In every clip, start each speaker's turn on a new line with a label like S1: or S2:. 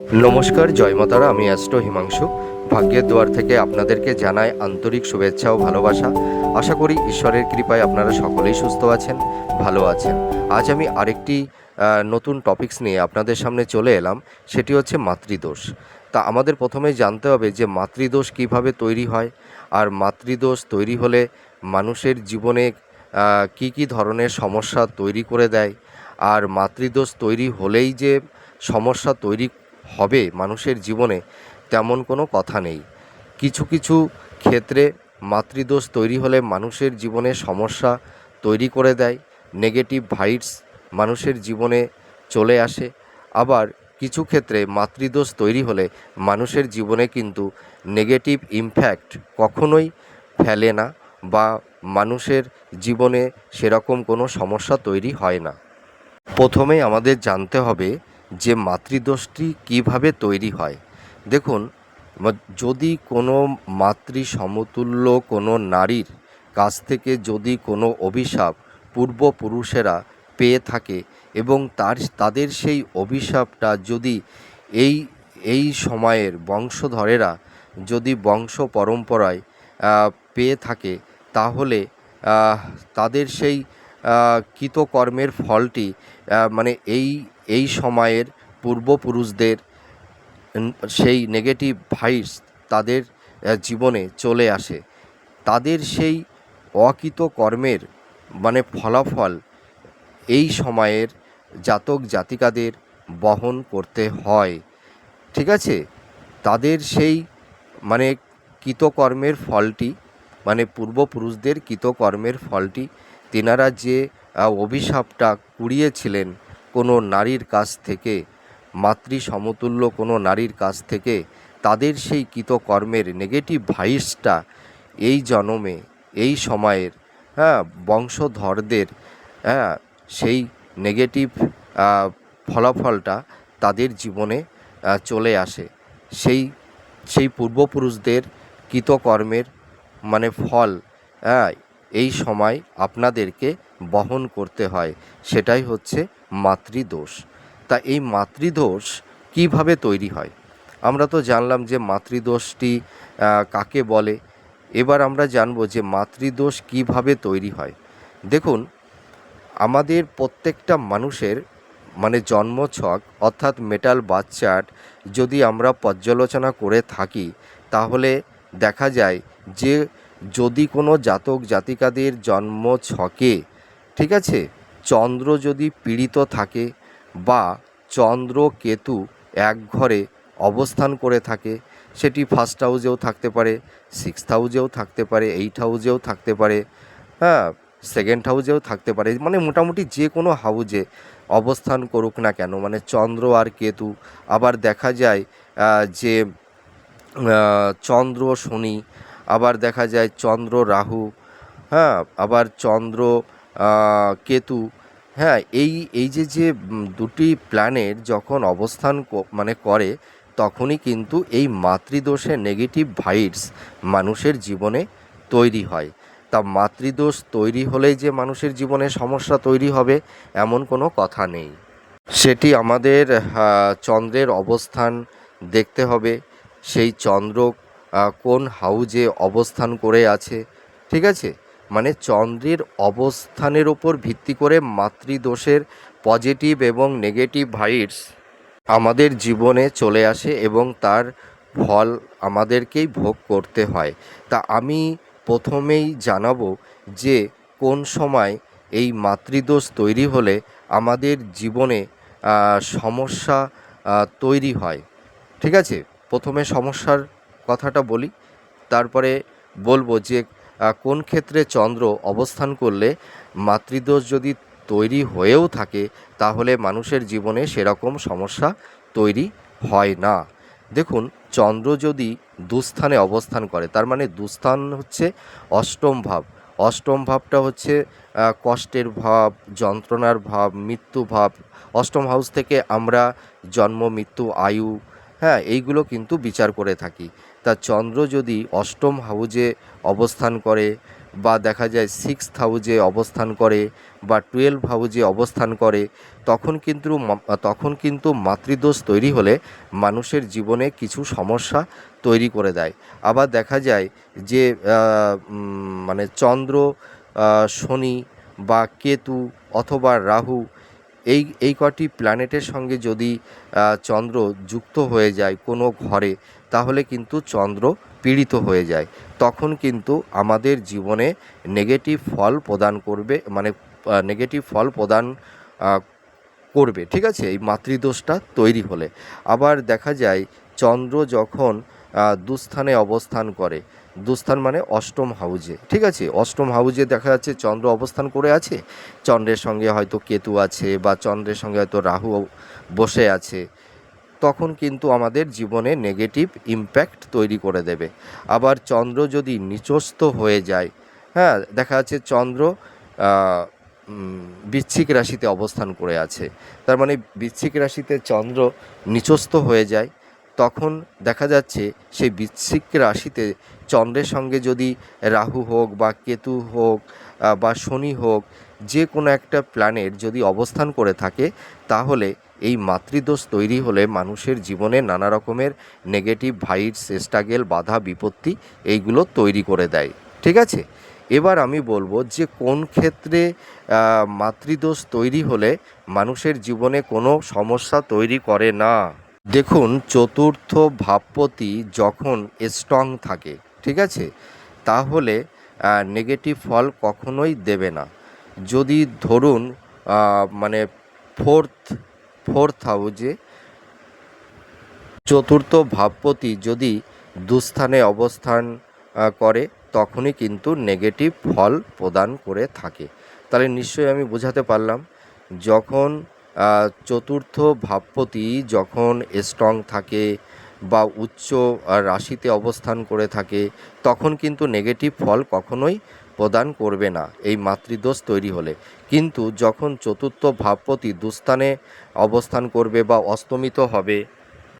S1: নমস্কার, জয় মাতারা, আমি অ্যাস্ট্রো হিমাংশু। ভাগ্যের দুয়ার থেকে আপনাদেরকে জানাই আন্তরিক শুভেচ্ছা ও ভালোবাসা। আশা করি ঈশ্বরের কৃপায় আপনারা সকলেই সুস্থ আছেন, ভালো আছেন। আজ আমি আরেকটি নতুন টপিকস নিয়ে আপনাদের সামনে চলে এলাম, সেটি হচ্ছে মাতৃদোষ। তা আমাদের প্রথমে জানতে হবে যে মাতৃদোষ কীভাবে তৈরি হয়, আর মাতৃদোষ তৈরি হলে মানুষের জীবনে কি কি ধরনের সমস্যা তৈরি করে দেয়, আর মাতৃদোষ তৈরি হলেই যে সমস্যা তৈরি হবে, মানুষের জীবনে তেমন কোনো কথা নেই। কিছু কিছু ক্ষেত্রে মাতৃদোষ তৈরি হলে মানুষের জীবনে সমস্যা তৈরি করে দেয় নেগেটিভ ভাইটস মানুষের জীবনে চলে আসে। আবার কিছু ক্ষেত্রে মাতৃদোষ তৈরি হলে মানুষের জীবনে কিন্তু নেগেটিভ ইমফ্যাক্ট কখনোই ফেলে না বা মানুষের জীবনে সেরকম কোনো সমস্যা তৈরি হয় না। প্রথমেই আমাদের জানতে হবে যে মাতৃদোষটি কীভাবে তৈরি হয়। দেখুন যদি কোনো মাতৃ সমতুল্য কোনো নারীর কাছ থেকে যদি কোনো অভিশাপ পূর্বপুরুষেরা পেয়ে থাকে এবং তার, তাদের সেই অভিশাপটা যদি এই এই সময়ের বংশধরেরা যদি বংশ পরম্পরায় পেয়ে থাকে, তাহলে তাদের সেই কৃতকর্মের ফলটি মানে এই এই সময়ের পূর্বপুরুষদের সেই নেগেটিভ ভাইবস তাদের জীবনে চলে আসে। তাদের সেই অকৃত কর্মের মানে ফলাফল এই সময়ের জাতক জাতিকাদের বহন করতে হয়। ঠিক আছে? তাদের সেই মানে কৃতকর্মের ফলটি মানে পূর্বপুরুষদের কৃতকর্মের ফলটি, তেনারা যে অভিশাপটা কুড়িয়েছিলেন কোনো নারীর কাছ থেকে মাতৃ সমতুল্য কোনো নারীর কাছ থেকে তাদের সেই কৃতকর্মের নেগেটিভ ভাইসটা এই জনমে, এই সময়ের হ্যাঁ বংশধরদের হ্যাঁ সেই নেগেটিভ ফলাফলটা তাদের জীবনে চলে আসে। সেই সেই পূর্বপুরুষদের কৃতকর্মের মানে ফল হ্যাঁ এই সময় আপনাদেরকে বহন করতে হয়। সেটাই হচ্ছে মাতৃদোষ। তা এই মাতৃদোষ কীভাবে তৈরি হয়? আমরা তো জানলাম যে মাতৃদোষটি কাকে বলে? এবার আমরা জানব যে মাতৃদোষ কীভাবে তৈরি হয়। দেখুন, আমাদের প্রত্যেকটা মানুষের মানে জন্মছক অর্থাৎ মেটাল বাচ্চার যদি আমরা পর্যালোচনা করে থাকি, তাহলে দেখা যায় যে যদি কোনো জাতক জাতিকাদের জন্ম ছকে ঠিক আছে? চন্দ্র যদি পীড়িত থাকে বা চন্দ্র কেতু এক ঘরে অবস্থান করে থাকে, সেটি ফার্স্ট হাউজেও থাকতে পারে সিক্সথ হাউজেও থাকতে পারে এইট হাউজেও থাকতে পারে হ্যাঁ সেকেন্ড হাউজেও থাকতে পারে। মানে মোটামুটি যে কোনো হাউজে অবস্থান করুক না কেন মানে চন্দ্র আর কেতু। আবার দেখা যায় যে চন্দ্র শনি, আবার দেখা যায় চন্দ্র রাহু হ্যাঁ আবার চন্দ্র কেতু হ্যাঁ এই এই যে যে দুটি প্ল্যানেট যখন অবস্থান মানে করে, তখনই কিন্তু এই মাতৃদোষের নেগেটিভ ভাইটস মানুষের জীবনে তৈরি হয়। তা মাতৃদোষ তৈরি হলেই যে মানুষের জীবনে সমস্যা তৈরি হবে, এমন কোনো কথা নেই। সেটি আমাদের চন্দ্রের অবস্থান দেখতে হবে। সেই চন্দ্র কোন হাউজে অবস্থান করে আছে, ঠিক আছে? মানে চন্দ্রের অবস্থানের ওপর ভিত্তি করে মাতৃদোষের পজিটিভ এবং নেগেটিভ ভাইবস আমাদের জীবনে চলে আসে এবং তার ফল আমাদেরকেই ভোগ করতে হয়। তা আমি প্রথমেই জানাব যে কোন সময় এই মাতৃদোষ তৈরি হলে আমাদের জীবনে সমস্যা তৈরি হয়। ঠিক আছে? প্রথমে সমস্যার কথাটা বলি, তারপরে বলব যে কোন ক্ষেত্রে চন্দ্র অবস্থান করলে মাতৃদোষ যদি তৈরি হয়েও থাকে, তাহলে মানুষের জীবনে সেরকম সমস্যা তৈরি হয় না। দেখুন, চন্দ্র যদি দুস্থানে অবস্থান করে, তার মানে দুস্থান হচ্ছে অষ্টম ভাব। অষ্টম ভাবটা হচ্ছে কষ্টের ভাব, যন্ত্রণার ভাব, মৃত্যু ভাব। অষ্টম হাউস থেকে আমরা জন্ম, মৃত্যু, আয়ু হ্যাঁ এইগুলো কিন্তু বিচার করে থাকি। তা চন্দ্র যদি অষ্টম হাউজে অবস্থান করে বা দেখা যায় সিক্স হাউজে অবস্থান করে বা টুয়েলভ হাউজে অবস্থান করে, তখন কিন্তু তখন কিন্তু মাতৃদোষ তৈরি হলে মানুষের জীবনে কিছু সমস্যা তৈরি করে দেয়। আবার দেখা যায় যে মানে চন্দ্র শনি বা কেতু অথবা রাহু এই এই কটি প্ল্যানেটের সঙ্গে যদি চন্দ্র যুক্ত হয়ে যায় কোনো ঘরে তাহলে কিন্তু চন্দ্র পীড়িত হয়ে যায়। তখন কিন্তু আমাদের জীবনে নেগেটিভ ফল প্রদান করবে মানে নেগেটিভ ফল প্রদান করবে, ঠিক আছে? এই মাতৃদোষটা তৈরি হলে। আবার দেখা যায়, চন্দ্র যখন দুস্থানে অবস্থান করে, দুস্থান মানে অষ্টম হাউজে, ঠিক আছে? অষ্টম হাউজে দেখা যাচ্ছে চন্দ্র অবস্থান করে আছে। চন্দ্রের সঙ্গে হয়তো কেতু আছে বা চন্দ্রের সঙ্গে হয়তো রাহু বসে আছে। তখন কিন্তু আমাদের জীবনে নেগেটিভ ইম্প্যাক্ট তৈরি করে দেবে। আবার চন্দ্র যদি নিচস্থ হয়ে যায় হ্যাঁ দেখা যাচ্ছে চন্দ্র বৃশ্চিক রাশিতে অবস্থান করে আছে। তার মানে বৃশ্চিক রাশিতে চন্দ্র নিচস্থ হয়ে যায়, তখন দেখা যাচ্ছে সেই বৃশ্চিক রাশিতে চন্দ্রের সঙ্গে যদি রাহু হোক বা কেতু হোক বা শনি হোক, যে কোনো একটা প্ল্যানেট যদি অবস্থান করে থাকে, তাহলে এই মাতৃদোষ তৈরি হলে মানুষের জীবনে নানা রকমের নেগেটিভ ভাইটস স্ট্রাগেল বাধা, বিপত্তি এইগুলো তৈরি করে দেয়। ঠিক আছে? এবার আমি বলব যে কোন ক্ষেত্রে মাতৃদোষ তৈরি হলে মানুষের জীবনে কোনো সমস্যা তৈরি করে না? দেখুন, চতুর্থ ভাবপতি যখন স্ট্রং থাকে, ঠিক আছে? তাহলে নেগেটিভ ফল কখনোই দেবে না। যদি ধরুন মানে ফোর্থ ফোর্থ হাউজে চতুর্থ ভাবপতি যদি দুস্থানে অবস্থান করে, তখনই কিন্তু নেগেটিভ ফল প্রদান করে থাকে। তাহলে নিশ্চয়ই আমি বোঝাতে পারলাম, যখন চতুর্থ ভাবপতি যখন স্ট্রং থাকে বা উচ্চ রাশিতে অবস্থান করে থাকে, তখন কিন্তু নেগেটিভ ফল কখনোই প্রদান করবে না। এই মাতৃদোষ তৈরি হলে। কিন্তু যখন চতুর্থ ভাবপতি দুস্থানে অবস্থান করবে বা অস্তমিত হবে,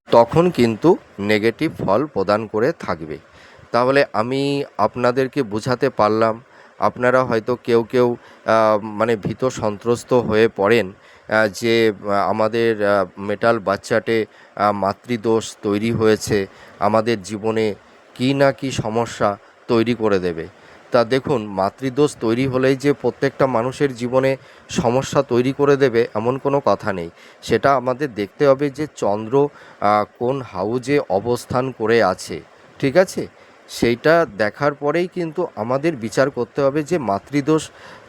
S1: তখন কিন্তু নেগেটিভ ফল প্রদান করে থাকবে। তাহলে আমি আপনাদেরকে বোঝাতে পারলাম, আপনারা হয়তো কেউ কেউ মানে ভীত সন্ত্রস্ত হয়ে পড়েন যে আমাদের মেটাল বাচ্চাটে মাতৃদোষ তৈরি হয়েছে, আমাদের জীবনে কী না কী সমস্যা তৈরি করে দেবে। তা দেখুন, মাতৃদোষ তৈরি হলেই যে প্রত্যেকটা মানুষের জীবনে সমস্যা তৈরি করে দেবে এমন কোনো কথা নেই। সেটা আমাদের দেখতে হবে যে চন্দ্র কোন হাউজে অবস্থান করে আছে, ঠিক আছে? সেইটা দেখার পরেই কিন্তু আমাদের বিচার করতে হবে যে মাতৃদোষ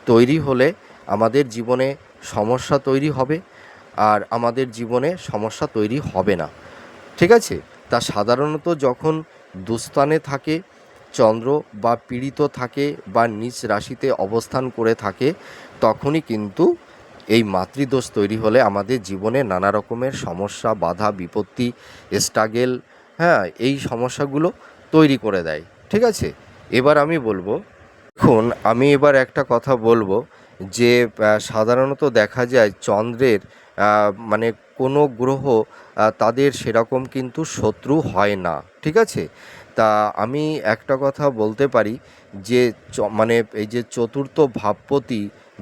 S1: তৈরি হলে আমাদের জীবনে সমস্যা তৈরি হবে, আর আমাদের জীবনে সমস্যা তৈরি হবে না, ঠিক আছে? তা সাধারণত যখন দুস্থানে থাকে চন্দ্র বা পীড়িত থাকে বা নিচ রাশিতে অবস্থান করে থাকে, তখনই কিন্তু এই মাতৃদোষ তৈরি হলে আমাদের জীবনে নানা রকমের সমস্যা, বাধা, বিপত্তি স্ট্রাগেল হ্যাঁ এই সমস্যাগুলো তৈরি করে দেয়। ঠিক আছে? এবার আমি বলব এখন আমি এবার একটা কথা বলব যে সাধারণত দেখা যায় চন্দ্রের মানে কোনো গ্রহ তাদের সেরকম কিন্তু শত্রু হয় না। ঠিক আছে? তা আমি একটা কথা বলতে পারি যে মানে এই যে চতুর্থ ভাবপতি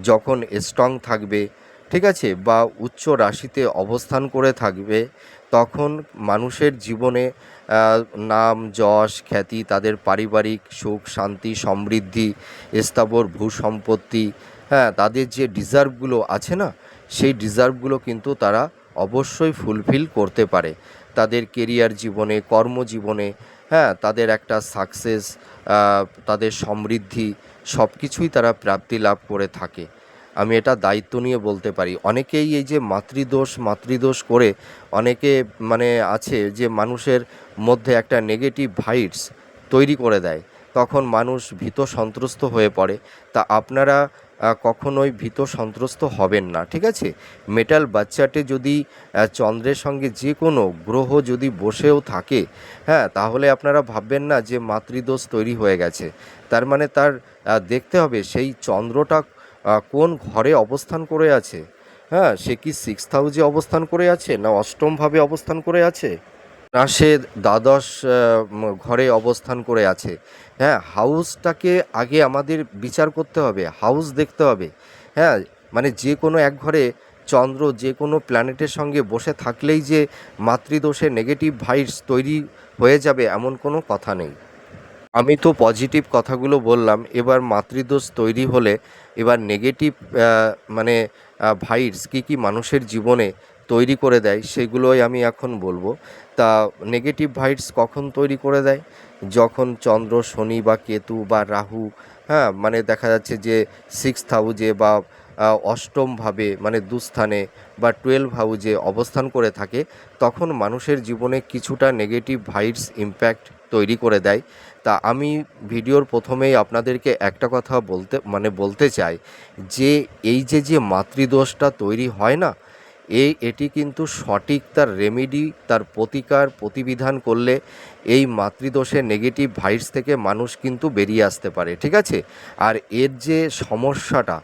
S1: যখন স্ট্রং থাকবে, ঠিক আছে, বা উচ্চ রাশিতে অবস্থান করে থাকবে, তখন মানুষের জীবনে নাম, যশ, খ্যাতি, তাদের পারিবারিক সুখ, শান্তি, সমৃদ্ধি, স্থাবর ভূ সম্পত্তি হ্যাঁ তাদের যে ডিজার্ভগুলো আছে না, সেই ডিজার্ভগুলো কিন্তু তারা অবশ্যই ফুলফিল করতে পারে। তাদের কেরিয়ার জীবনে, কর্মজীবনে হ্যাঁ তাদের একটা সাকসেস তাদের সমৃদ্ধি সব কিছুই তারা প্রাপ্তি লাভ করে থাকে। আমি এটা দায়িত্ব নিয়ে বলতে পারি। অনেকেই এই যে মাতৃদোষ মাতৃদোষ করে অনেকে মানে আছে যে মানুষের মধ্যে একটা নেগেটিভ ভাইটস তৈরি করে দেয়। তখন মানুষ ভীত সন্ত্রস্ত হয়ে পড়ে। তা আপনারা কখনোই ভীত সন্ত্রস্ত হবেন না, ঠিক আছে? মেটাল বাচ্চাটে যদি চন্দ্রের সঙ্গে যে কোনো গ্রহ যদি বসেও থাকে হ্যাঁ তাহলে আপনারা ভাববেন না যে মাতৃদোষ তৈরি হয়ে গেছে। তার মানে তার দেখতে হবে সেই চন্দ্রটা কোন ঘরে অবস্থান করে আছে? হ্যাঁ সে কি সিক্স হাউজে অবস্থান করে আছে না অষ্টমভাবে অবস্থান করে আছে? সে দ্বাদশ ঘরে অবস্থান করে আছে। হ্যাঁ হাউসটাকে আগে আমাদের বিচার করতে হবে, হাউস দেখতে হবে। হ্যাঁ মানে যে কোনো এক ঘরে চন্দ্র যে কোনো প্ল্যানেটের সঙ্গে বসে থাকলেই যে মাতৃদোষে নেগেটিভ ভাইবস তৈরি হয়ে যাবে এমন কোনো কথা নেই। আমি তো পজিটিভ কথাগুলো বললাম, এবার মাতৃদোষ তৈরি হলে এবার নেগেটিভ মানে ভাইবস কী কী মানুষের জীবনে তৈরি করে দেয়, সেগুলোই আমি এখন বলব। তা নেগেটিভ ভাইবস কখন তৈরি করে দেয়? যখন চন্দ্র, শনি বা কেতু বা রাহু হ্যাঁ মানে দেখা যাচ্ছে যে সিক্স হাউজে বা অষ্টমভাবে মানে দুস্থানে বা টুয়েলভ হাউজে অবস্থান করে থাকে, তখন মানুষের জীবনে কিছুটা নেগেটিভ ভাইবস ইম্প্যাক্ট তৈরি করে দেয়। তা আমি ভিডিওর প্রথমেই আপনাদেরকে একটা কথা বলতে মানে বলতে চাই যে, এই যে যে মাতৃদোষটা তৈরি হয় না এই, এটি কিন্তু সঠিক তার রেমেডি তার প্রতিকার, প্রতিবিধান করলে এই মাতৃদোষের নেগেটিভ ভাইবস থেকে মানুষ কিন্তু বেরিয়ে আসতে পারে, ঠিক আছে? আর এর যে সমস্যাটা,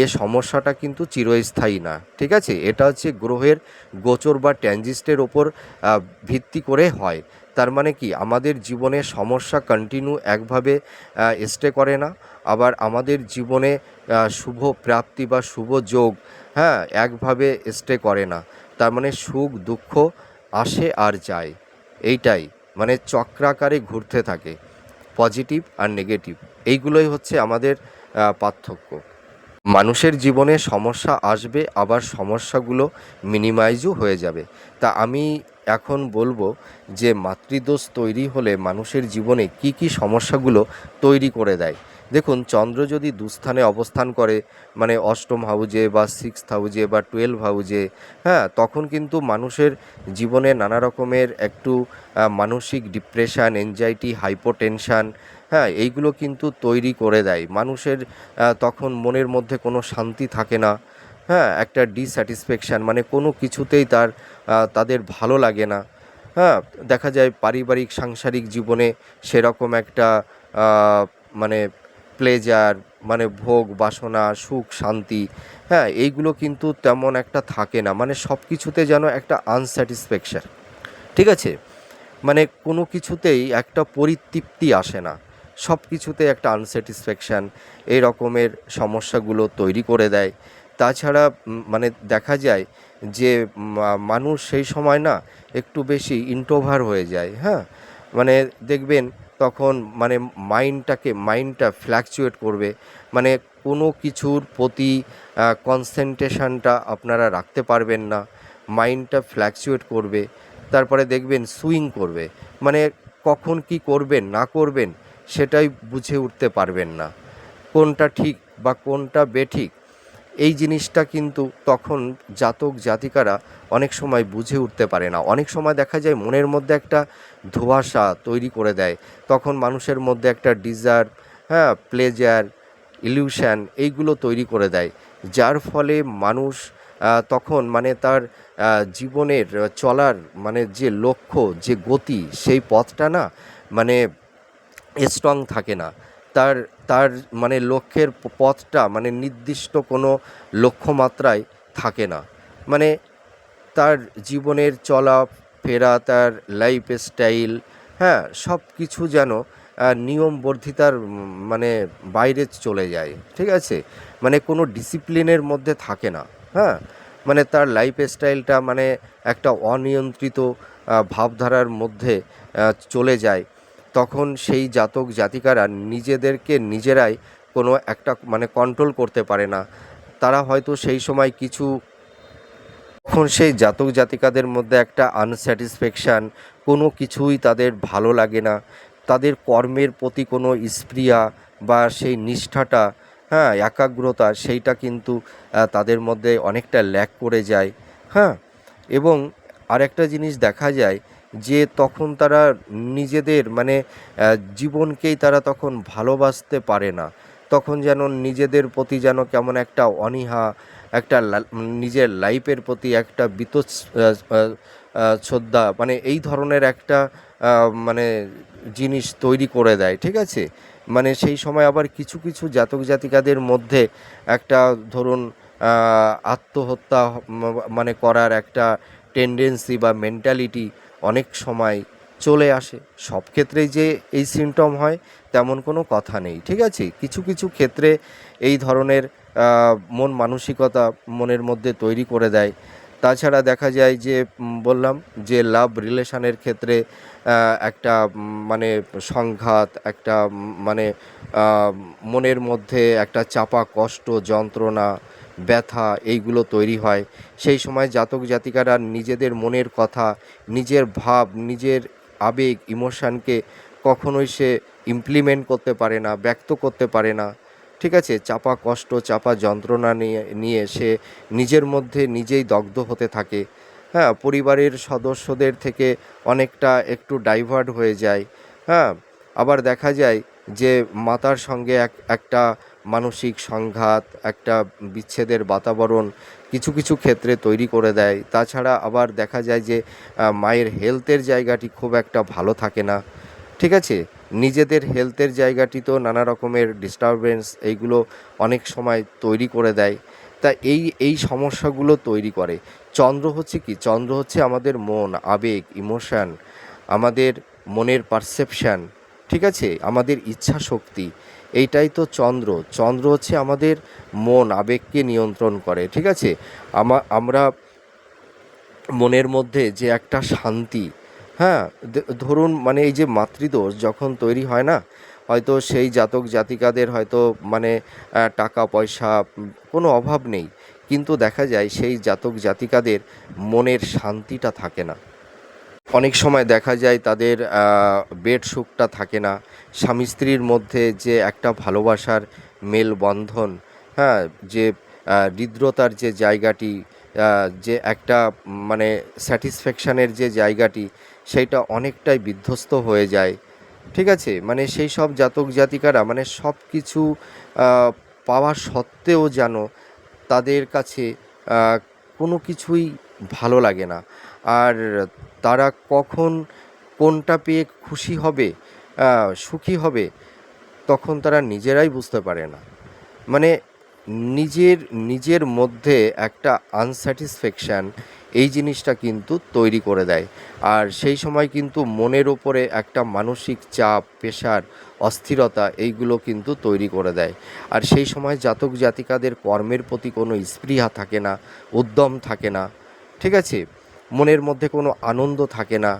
S1: এ সমস্যাটা কিন্তু চিরস্থায়ী না, ঠিক আছে? এটা হচ্ছে গ্রহের গোচর বা ট্যানজিস্টের ওপর ভিত্তি করে হয়। তার মানে কি? আমাদের জীবনে সমস্যা কন্টিনিউ একভাবে স্টে করে না। আবার আমাদের জীবনে শুভ প্রাপ্তি বা শুভ যোগ হ্যাঁ একভাবে স্টে করে না। তার মানে সুখ, দুঃখ আসে আর যায়। এইটাই মানে চক্রাকারে ঘুরতে থাকে পজিটিভ আর নেগেটিভ এইগুলোই হচ্ছে আমাদের পার্থক্য। মানুষের জীবনে সমস্যা আসবে, আবার সমস্যাগুলো মিনিমাইজও হয়ে যাবে। তা আমি এখন বলব যে, মাতৃদোষ তৈরি হলে মানুষের জীবনে কি কি সমস্যাগুলো তৈরি করে দেয়। দেখুন, চন্দ্র যদি দুস্থানে অবস্থান করে মানে অষ্টম হাউজে বা সিক্স হাউজে বা টুয়েলভ হাউজে হ্যাঁ তখন কিন্তু মানুষের জীবনে নানা রকমের একটু মানসিক ডিপ্রেশন এনজাইটি হাইপোটেনশান হ্যাঁ এইগুলো কিন্তু তৈরি করে দেয়। মানুষের তখন মনের মধ্যে কোনো শান্তি থাকে না হ্যাঁ একটা ডিস্যাটিসফ্যাকশান মানে কোনো কিছুতেই তার তাদের ভালো লাগে না। হ্যাঁ দেখা যায় পারিবারিক, সাংসারিক জীবনে সেরকম একটা মানে প্লেজার মানে ভোগ, বাসনা, সুখ, শান্তি হ্যাঁ এইগুলো কিন্তু তেমন একটা থাকে না। মানে সব কিছুতে যেন একটা আনস্যাটিসফ্যাকশান ঠিক আছে? মানে কোনো কিছুতেই একটা পরিতৃপ্তি আসে না। সব কিছুতে একটা আনস্যাটিসফ্যাকশান এই রকমের সমস্যাগুলো তৈরি করে দেয়। তাছাড়া মানে দেখা যায় যে মানুষ সেই সময় না একটু বেশি ইন্টোভার হয়ে যায় হ্যাঁ? মানে দেখবেন তখন মানে মাইন্ডটাকে মাইন্ডটা ফ্ল্যাকচুয়েট করবে। মানে কোনো কিছুর প্রতি কনসেন্ট্রেশনটা আপনারা রাখতে পারবেন না। মাইন্ডটা ফ্ল্যাকচুয়েট করবে। তারপরে দেখবেন সুইং করবে। মানে কখন কি করবেন, না করবেন, সেটাই বুঝে উঠতে পারবেন না। কোনটা ঠিক বা কোনটা বেঠিক এই জিনিসটা কিন্তু তখন জাতক জাতিকারা অনেক সময় বুঝে উঠতে পারে না। অনেক সময় দেখা যায় মনের মধ্যে একটা ধোঁয়াশা তৈরি করে দেয়। তখন মানুষের মধ্যে একটা ডিজার হ্যাঁ প্লেজার ইলিউশন এইগুলো তৈরি করে দেয়। যার ফলে মানুষ তখন মানে তার জীবনের চলার মানে যে লক্ষ্য, যে গতি, সেই পথটা না মানে স্ট্রং থাকে না। তার তার মানে লক্ষ্যের পথটা মানে নির্দিষ্ট কোনো লক্ষ্যমাত্রায় থাকে না। মানে তার জীবনের চলা, ফেরা, তার লাইফ স্টাইল হ্যাঁ সব কিছু যেন নিয়ম বর্ধিতার মানে বাইরে চলে যায়, ঠিক আছে? মানে কোনো ডিসিপ্লিনের মধ্যে থাকে না হ্যাঁ? মানে তার লাইফ স্টাইলটা মানে একটা অনিয়ন্ত্রিত ভাবধারার মধ্যে চলে যায়। তখন সেই জাতক জাতিকারা নিজেদেরকে নিজেরাই কোনো একটা মানে কন্ট্রোল করতে পারে না। তারা হয়তো সেই সময় কিছু তখন সেই জাতক জাতিকাদের মধ্যে একটা আনস্যাটিসফ্যাকশান কোনো কিছুই তাদের ভালো লাগে না। তাদের কর্মের প্রতি কোনো স্প্রিয়া বা সেই নিষ্ঠাটা হ্যাঁ একাগ্রতা সেইটা কিন্তু তাদের মধ্যে অনেকটা ল্যাক করে যায়। হ্যাঁ এবং আরেকটা জিনিস দেখা যায় যে তখন তারা নিজেদের মানে জীবনকেই তারা তখন ভালোবাসতে পারে না। তখন যেন নিজেদের প্রতি যেন কেমন একটা অনীহা, একটা নিজের লাইফের প্রতি একটা বিতোষ শ্রদ্ধা মানে এই ধরনের একটা মানে জিনিস তৈরি করে দেয়, ঠিক আছে? মানে সেই সময় আবার কিছু কিছু জাতক জাতিকাদের মধ্যে একটা, ধরুন আত্মহত্যা মানে করার একটা টেন্ডেন্সি বা মেন্টালিটি অনেক সময় চলে আসে। সব ক্ষেত্রেই যে এই সিমটম হয়, তেমন কোনো কথা নেই, ঠিক আছে? কিছু কিছু ক্ষেত্রে এই ধরনের মন মানসিকতা মনের মধ্যে তৈরি করে দেয়। তাছাড়া দেখা যায় যে বললাম যে লাভ রিলেশনের ক্ষেত্রে একটা মানে সংঘাত, একটা মানে মনের মধ্যে একটা চাপা কষ্ট, যন্ত্রণা ব্যথা এইগুলো তৈরি হয়। সেই সময় জাতক জাতিকারা নিজেদের মনের কথা, নিজের ভাব, নিজের আবেগ, ইমোশানকে কখনোই সে ইমপ্লিমেন্ট করতে পারে না, ব্যক্ত করতে পারে না। ঠিক আছে, চাপা কষ্ট, চাপা যন্ত্রণা নিয়ে নিয়ে সে নিজের মধ্যে নিজেই দগ্ধ হতে থাকে। হ্যাঁ পরিবারের সদস্যদের থেকে অনেকটা একটু ডাইভার্ট হয়ে যায়। হ্যাঁ আবার দেখা যায় যে মাতার সঙ্গে এক, একটা মানসিক সংঘাত, একটা বিচ্ছেদের বাতাবরণ কিছু কিছু ক্ষেত্রে তৈরি করে দেয়। তাছাড়া আবার দেখা যায় যে মায়ের হেলথের জায়গাটি খুব একটা ভালো থাকে না। ঠিক আছে? নিজেদের হেলথের জায়গাটি তো নানা রকমের ডিস্টারবেন্স এইগুলো অনেক সময় তৈরি করে দেয়। তা এই এই সমস্যাগুলো তৈরি করে। চন্দ্র হচ্ছে কি? চন্দ্র হচ্ছে আমাদের মন, আবেগ ইমোশান আমাদের মনের পারসেপশান ঠিক আছে? আমাদের ইচ্ছা শক্তি এইটাই তো চন্দ্র। চন্দ্র হচ্ছে আমাদের মন, আবেগকে নিয়ন্ত্রণ করে, ঠিক আছে? আমা, আমরা মনের মধ্যে যে একটা শান্তি হ্যাঁ? ধরুন মানে এই যে মাতৃদোষ যখন তৈরি হয় না, হয়তো সেই জাতক জাতিকাদের হয়তো মানে টাকা, পয়সা কোনো অভাব নেই। কিন্তু দেখা যায় সেই জাতক জাতিকাদের মনের শান্তিটা থাকে না। অনেক সময় দেখা যায় তাদের বেড সুখটা থাকে না। স্বামী স্ত্রীর মধ্যে যে একটা ভালোবাসার মেলবন্ধন হ্যাঁ যে হৃদ্রতার যে জায়গাটি যে একটা মানে স্যাটিসফ্যাকশানের যে জায়গাটি, সেইটা অনেকটাই বিধ্বস্ত হয়ে যায়। ঠিক আছে? মানে সেই সব জাতক জাতিকারা মানে সব কিছু পাওয়া সত্ত্বেও যেন তাদের কাছে কোনো কিছুই ভালো লাগে না। আর তারা কখন কোনটা পেয়ে খুশি হবে সুখী হবে, তখন তারা নিজেরাই বুঝতে পারে না। মানে নিজের নিজের মধ্যে একটা আনস্যাটিসফ্যাকশান এই জিনিসটা কিন্তু তৈরি করে দেয়। আর সেই সময় কিন্তু মনের ওপরে একটা মানসিক চাপ প্রেশার অস্থিরতা এইগুলো কিন্তু তৈরি করে দেয়। আর সেই সময় জাতক জাতিকাদের কর্মের প্রতি কোনো স্পৃহা থাকে না, উদ্যম থাকে না। ঠিক আছে? মনের মধ্যে কোনো আনন্দ থাকে না।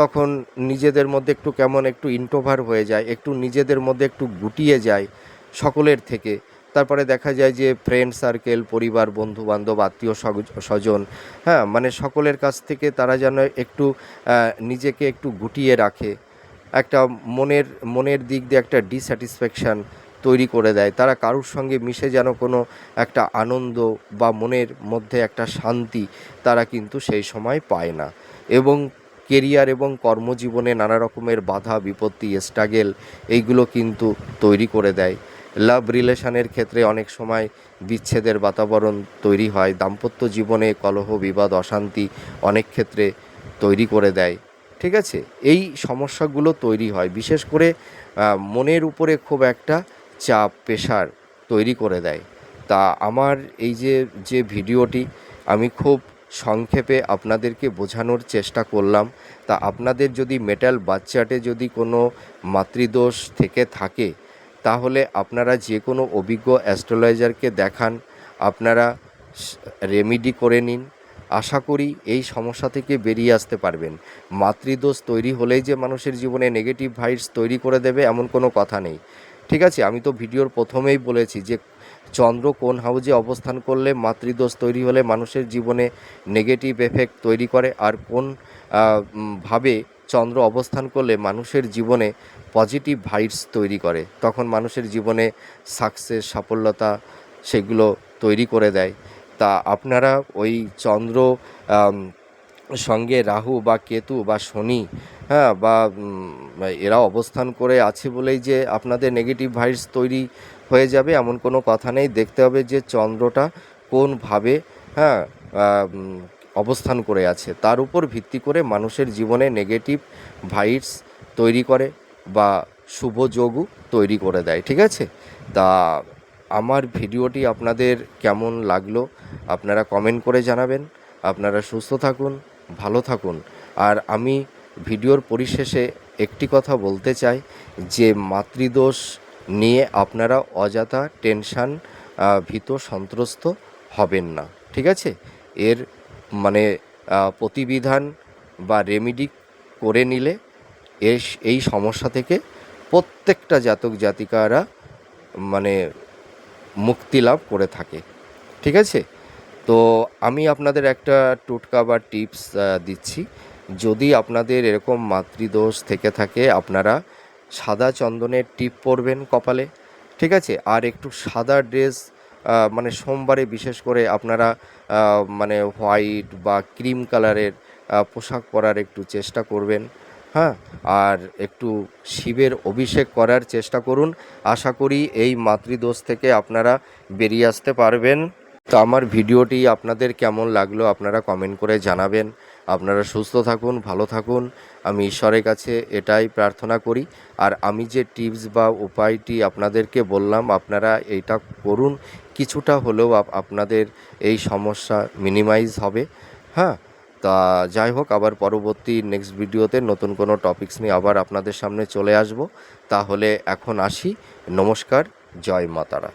S1: তখন নিজেদের মধ্যে একটু কেমন একটু ইন্টোভার হয়ে যায়, একটু নিজেদের মধ্যে একটু গুটিয়ে যায় সকলের থেকে। তারপরে দেখা যায় যে ফ্রেন্ড সার্কেল পরিবার বন্ধু বান্ধব আত্মীয় স্বজন হ্যাঁ মানে সকলের কাছ থেকে তারা যেন একটু নিজেকে একটু গুটিয়ে রাখে। একটা মনের মনের দিক দিয়ে একটা ডিস্যাটিসফ্যাকশান তৈরি করে দেয়। তারা কারুর সঙ্গে মিশে যেন কোনো একটা আনন্দ বা মনের মধ্যে একটা শান্তি তারা কিন্তু সেই সময় পায় না। এবং কেরিয়ার এবং কর্মজীবনে নানা রকমের বাধা, বিপত্তি, স্ট্রাগেল এইগুলো কিন্তু তৈরি করে দেয়। লাভ রিলেশনের ক্ষেত্রে অনেক সময় বিচ্ছেদের বাতাবরণ তৈরি হয়। দাম্পত্য জীবনে কলহ, বিবাদ, অশান্তি অনেক ক্ষেত্রে তৈরি করে দেয়। ঠিক আছে? এই সমস্যাগুলো তৈরি হয়। বিশেষ করে মনের উপরে খুব একটা চাপ প্রেশার তৈরি করে দেয়। তা আমার এই যে যে ভিডিওটি আমি খুব সংক্ষেপে আপনাদেরকে বোঝানোর চেষ্টা করলাম। তা আপনাদের যদি মেটাল বাচ্চাটে যদি কোনো মাতৃদোষ থেকে থাকে, তাহলে আপনারা যে কোনো অভিজ্ঞ অ্যাস্ট্রোলজারকে দেখান, আপনারা রেমিডি করে নিন। আশা করি এই সমস্যা থেকে বেরিয়ে আসতে পারবেন। মাতৃদোষ তৈরি হলেই যে মানুষের জীবনে নেগেটিভ ভাইবস তৈরি করে দেবে এমন কোনো কথা নেই। ঠিক আছে, আমি তো ভিডিওর প্রথমেই বলেছি যে চন্দ্র কোন হাউজে অবস্থান করলে মাতৃদোষ তৈরি হলে মানুষের জীবনে নেগেটিভ এফেক্ট তৈরি করে আর কোন ভাবে চন্দ্র অবস্থান করলে মানুষের জীবনে পজিটিভ ভাইবস তৈরি করে। তখন মানুষের জীবনে সাকসেস সাফল্যতা সেগুলো তৈরি করে দেয়। তা আপনারা ওই চন্দ্র সঙ্গে রাহু বা কেতু বা শনি হ্যাঁ বা এরা অবস্থান করে আছে বলেই যে আপনাদের নেগেটিভ ভাইবস তৈরি হয়ে যাবে, এমন কোনো কথা নেই। দেখতে হবে যে চন্দ্রটা কোনভাবে হ্যাঁ অবস্থান করে আছে। তার উপর ভিত্তি করে মানুষের জীবনে নেগেটিভ ভাইবস তৈরি করে বা শুভ যোগও তৈরি করে দেয়, ঠিক আছে? তা, আমার ভিডিওটি আপনাদের কেমন লাগল, আপনারা কমেন্ট করে জানাবেন। আপনারা সুস্থ থাকুন, ভালো থাকুন। আর আমি ভিডিওর পরিশেষে একটি কথা বলতে চাই, যে মাতৃদোষ নিয়ে আপনারা অযথা টেনশান ভীত, সন্ত্রস্ত হবেন না, ঠিক আছে? এর মানে প্রতিবিধান বা রেমিডি করে নিলে এস এই সমস্যা থেকে প্রত্যেকটা জাতক জাতিকারা মানে মুক্তি লাভ করে থাকে, ঠিক আছে? তো আমি আপনাদের একটা টোটকা বা টিপস দিচ্ছি। যদি আপনাদের এরকম মাতৃদোষ থেকে থাকে, আপনারা সাদা চন্দনের টিপ পরবেন কপালে, ঠিক আছে? আর একটু সাদা ড্রেস মানে সোমবারে বিশেষ করে আপনারা মানে হোয়াইট বা ক্রিম কালারের পোশাক পরার একটু চেষ্টা করবেন হ্যাঁ? আর একটু শিবের অভিষেক করার চেষ্টা করুন। আশা করি এই মাতৃদোষ থেকে আপনারা বেরিয়ে আসতে পারবেন। তো আমার ভিডিওটি আপনাদের কেমন লাগল, আপনারা কমেন্ট করে জানাবেন। আপনারা সুস্থ থাকুন, ভালো থাকুন। আমি ঈশ্বরের কাছে এটাই প্রার্থনা করি। আর আমি যে টিপস বা উপায়টি আপনাদেরকে বললাম, আপনারা এইটা করুন। কিছুটা হলেও আপনাদের এই সমস্যা মিনিমাইজ হবে। হ্যাঁ? তা যাই হোক, আবার পরবর্তী নেক্সট ভিডিওতে নতুন কোনো টপিকস নিয়ে আবার আপনাদের সামনে চলে আসব। তাহলে এখন আসি। নমস্কার, জয় মাতারা।